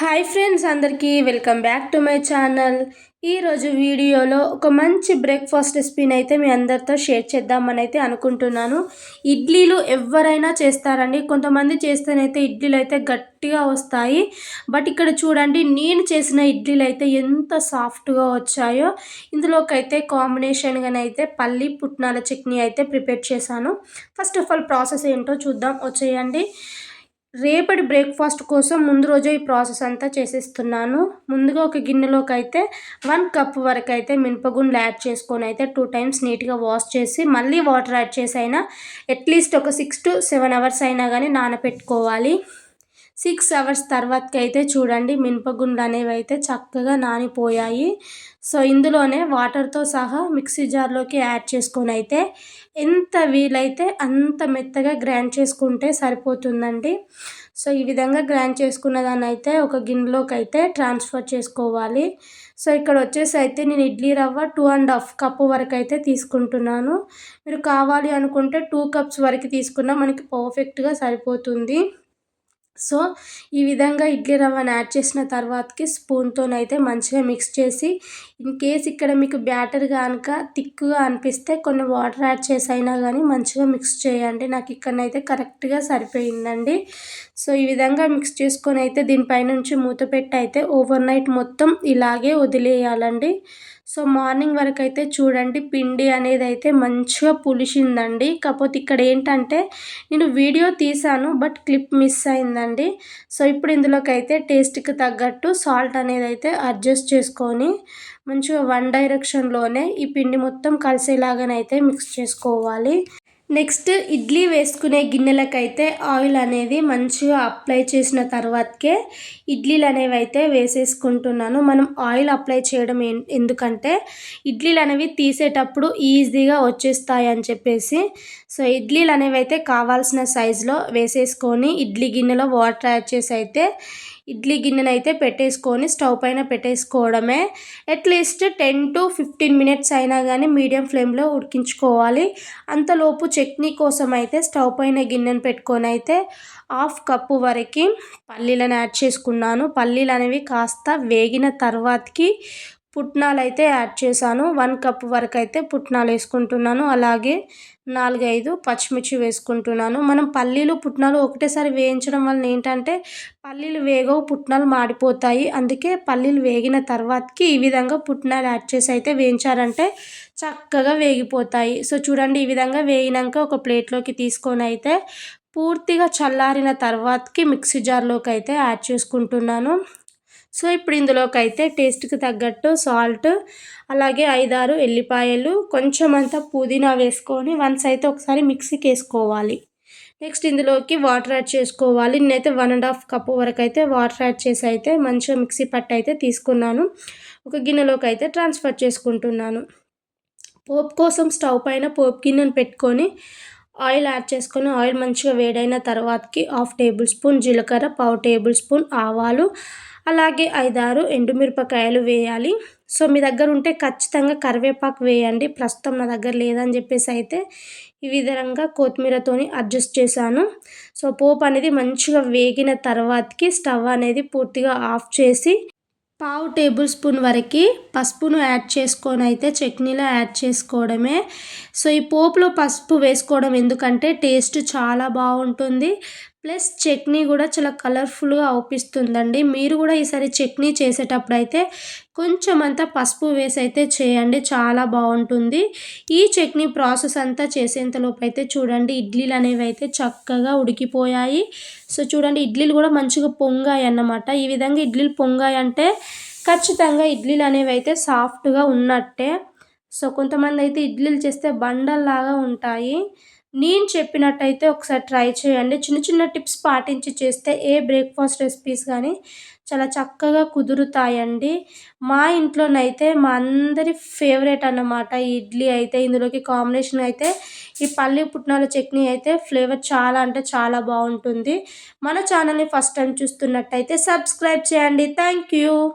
Hi friends అందరికీ welcome back to my channel. ఈరోజు వీడియోలో ఒక మంచి బ్రేక్ఫాస్ట్ రెసిపీని అయితే మీ అందరితో షేర్ చేద్దామని అయితే అనుకుంటున్నాను. ఇడ్లీలు ఎవరైనా చేస్తారండి. కొంతమంది చేస్తేనైతే ఇడ్లీలు అయితే గట్టిగా వస్తాయి. బట్ ఇక్కడ చూడండి నేను చేసిన ఇడ్లీలు అయితే ఎంత సాఫ్ట్గా వచ్చాయో. ఇందులోకి అయితే కాంబినేషన్గానైతే పల్లి పుట్నాల చట్నీ అయితే ప్రిపేర్ చేశాను. ఫస్ట్ ఆఫ్ ఆల్ ప్రాసెస్ ఏంటో చూద్దాం. వచ్చేయండి. రేపటి బ్రేక్ఫాస్ట్ కోసం ముందు రోజే ఈ ప్రాసెస్ అంతా చేసేస్తున్నాను. ముందుగా ఒక గిన్నెలోకి అయితే వన్ కప్ వరకు అయితే మినపగుండ్లు యాడ్ చేసుకొని అయితే టూ టైమ్స్ నీట్గా వాష్ చేసి మళ్ళీ వాటర్ యాడ్ చేసి అయినా అట్లీస్ట్ ఒక సిక్స్ టు సెవెన్ అవర్స్ అయినా కానీ నానపెట్టుకోవాలి. సిక్స్ అవర్స్ తర్వాతకైతే అయితే చూడండి మినపగుండ్లు అనేవి అయితే చక్కగా నానిపోయాయి. సో ఇందులోనే వాటర్తో సహా మిక్సీ జార్లోకి యాడ్ చేసుకొని అయితే ఎంత వీలైతే అంత మెత్తగా గ్రైండ్ చేసుకుంటే సరిపోతుందండి. సో ఈ విధంగా గ్రైండ్ చేసుకున్న దాన్ని అయితే ఒక గిన్నెలోకి అయితే ట్రాన్స్ఫర్ చేసుకోవాలి. సో ఇక్కడ వచ్చేసి అయితే నేను ఇడ్లీ రవ్వ టూ అండ్ హాఫ్ కప్పు వరకు అయితే తీసుకుంటున్నాను. మీరు కావాలి అనుకుంటే టూ కప్స్ వరకు తీసుకున్నా మనకి పర్ఫెక్ట్గా సరిపోతుంది. సో ఈ విధంగా ఇడ్లీ రవ్వను యాడ్ చేసిన తర్వాతకి స్పూన్తోనైతే మంచిగా మిక్స్ చేసి ఇన్ కేస్ ఇక్కడ మీకు బ్యాటర్ కనుక థిక్గా అనిపిస్తే కొన్ని వాటర్ యాడ్ చేసి అయినా కానీ మంచిగా మిక్స్ చేయండి. నాకు ఇక్కడనైతే కరెక్ట్గా సరిపోయిందండి. సో ఈ విధంగా మిక్స్ చేసుకొని అయితే దీనిపైనుంచి మూత పెట్టి అయితే ఓవర్ నైట్ మొత్తం ఇలాగే వదిలేయాలండి. సో మార్నింగ్ వరకు అయితే చూడండి పిండి అనేది అయితే మంచిగా పులిసిందండి. కాకపోతే ఇక్కడ ఏంటంటే నేను వీడియో తీసాను బట్ క్లిప్ మిస్ అయిందండి. సో ఇప్పుడు ఇందులోకి అయితే టేస్ట్కి తగ్గట్టు సాల్ట్ అనేది అయితే అడ్జస్ట్ చేసుకొని మంచిగా వన్ డైరెక్షన్లోనే ఈ పిండి మొత్తం కలిసేలాగానైతే మిక్స్ చేసుకోవాలి. నెక్స్ట్ ఇడ్లీ వేసుకునే గిన్నెలకైతే ఆయిల్ అనేది మంచిగా అప్లై చేసిన తర్వాతకే ఇడ్లీలు అనేవి అయితే వేసేసుకుంటున్నాను. మనం ఆయిల్ అప్లై చేయడం ఎందుకంటే ఇడ్లీలు అనేవి తీసేటప్పుడు ఈజీగా వచ్చేస్తాయి అని చెప్పేసి సో ఇడ్లీలు అనేవి అయితే కావాల్సిన సైజులో వేసేసుకొని ఇడ్లీ గిన్నెలో వాటర్ యాడ్ చేసి అయితే ఇడ్లీ గిన్నెను అయితే పెట్టేసుకొని స్టవ్ పైన పెట్టేసుకోవడమే. At least ten to fifteen minutes అయినా కానీ మీడియం ఫ్లేమ్లో ఉడికించుకోవాలి. అంతలోపు చట్నీ కోసం అయితే స్టవ్ పైన గిన్నెను పెట్టుకొని అయితే హాఫ్ కప్పు వరకు పల్లీలను యాడ్ చేసుకున్నాను. పల్లీలు అనేవి కాస్త వేగిన తర్వాతకి పుట్నాలు అయితే యాడ్ చేశాను. వన్ కప్ వరకు అయితే పుట్నాలు వేసుకుంటున్నాను. అలాగే నాలుగైదు పచ్చిమిర్చి వేసుకుంటున్నాను. మనం పల్లీలు పుట్నాలు ఒకటేసారి వేయించడం వలన ఏంటంటే పల్లీలు వేగవు పుట్నాలు మాడిపోతాయి. అందుకే పల్లీలు వేగిన తర్వాతకి ఈ విధంగా పుట్నాలు యాడ్ చేసి అయితే వేయించారంటే చక్కగా వేగిపోతాయి. సో చూడండి ఈ విధంగా వేగినాక ఒక ప్లేట్లోకి తీసుకొని అయితే పూర్తిగా చల్లారిన తర్వాతకి మిక్సీ జార్లోకి అయితే యాడ్ చేసుకుంటున్నాను. సో ఇప్పుడు ఇందులోకి అయితే టేస్ట్కి తగ్గట్టు సాల్ట్ అలాగే ఐదారు ఎల్లిపాయలు కొంచెం అంతా పుదీనా వేసుకొని వన్స్ అయితే ఒకసారి మిక్సీకి వేసుకోవాలి. నెక్స్ట్ ఇందులోకి వాటర్ యాడ్ చేసుకోవాలి. నేనైతే వన్ అండ్ హాఫ్ కప్ వరకు అయితే వాటర్ యాడ్ చేసి అయితే మంచిగా మిక్సీ పట్టు అయితే తీసుకున్నాను. ఒక గిన్నెలోకి అయితే ట్రాన్స్ఫర్ చేసుకుంటున్నాను. పోప్ కోసం స్టవ్ పైన పోప్ గిన్నెను పెట్టుకొని ఆయిల్ యాడ్ చేసుకొని ఆయిల్ మంచిగా వేడైన తర్వాతకి హాఫ్ టేబుల్ స్పూన్ జీలకర్ర పావు టేబుల్ స్పూన్ ఆవాలు అలాగే ఐదారు ఎండుమిరపకాయలు వేయాలి. సో మీ దగ్గర ఉంటే ఖచ్చితంగా కరివేపాకు వేయండి. ప్రస్తుతం నా దగ్గర లేదని చెప్పేసి అయితే ఈ విధంగా కొత్తిమీరతోని అడ్జస్ట్ చేశాను. సో పోపు అనేది మంచిగా వేగిన తర్వాతకి స్టవ్ అనేది పూర్తిగా ఆఫ్ చేసి పావు టేబుల్ స్పూన్ వరకు పసుపును యాడ్ చేసుకొని అయితే చట్నీలో యాడ్ చేసుకోవడమే. సో ఈ పోపులో పసుపు వేసుకోవడం ఎందుకంటే టేస్ట్ చాలా బాగుంటుంది. ప్లస్ చట్నీ కూడా చాలా కలర్ఫుల్గా అవుపిస్తుందండి. మీరు కూడా ఈసారి చట్నీ చేసేటప్పుడు అయితే కొంచెం అంతా పసుపు వేసి అయితే చేయండి చాలా బాగుంటుంది. ఈ చట్నీ ప్రాసెస్ అంతా చేసేంతలోపు అయితే చూడండి ఇడ్లీలు అనేవి అయితే చక్కగా ఉడికిపోయాయి. సో చూడండి ఇడ్లీలు కూడా మంచిగా పొంగాయి అన్నమాట ఈ విధంగా ఇడ్లీలు పొంగాయి అంటే ఖచ్చితంగా ఇడ్లీలు అనేవి అయితే సాఫ్ట్గా ఉన్నట్టే. సో కొంతమంది అయితే ఇడ్లీలు చేస్తే బండల్లాగా ఉంటాయి. నేను చెప్పినట్టయితే ఒకసారి ట్రై చేయండి. చిన్న చిన్న టిప్స్ పాటించి చేస్తే ఏ బ్రేక్ఫాస్ట్ రెసిపీస్ కానీ చాలా చక్కగా కుదురుతాయండి. మా ఇంట్లోనైతే మా అందరి ఫేవరెట్ అన్నమాట ఇడ్లీ అయితే. ఇందులోకి కాంబినేషన్ అయితే ఈ పల్లి పుట్నాల చట్నీ అయితే ఫ్లేవర్ చాలా అంటే చాలా బాగుంటుంది. మన ఛానల్ని ఫస్ట్ టైం చూస్తున్నట్టయితే సబ్స్క్రైబ్ చేయండి. Thank you.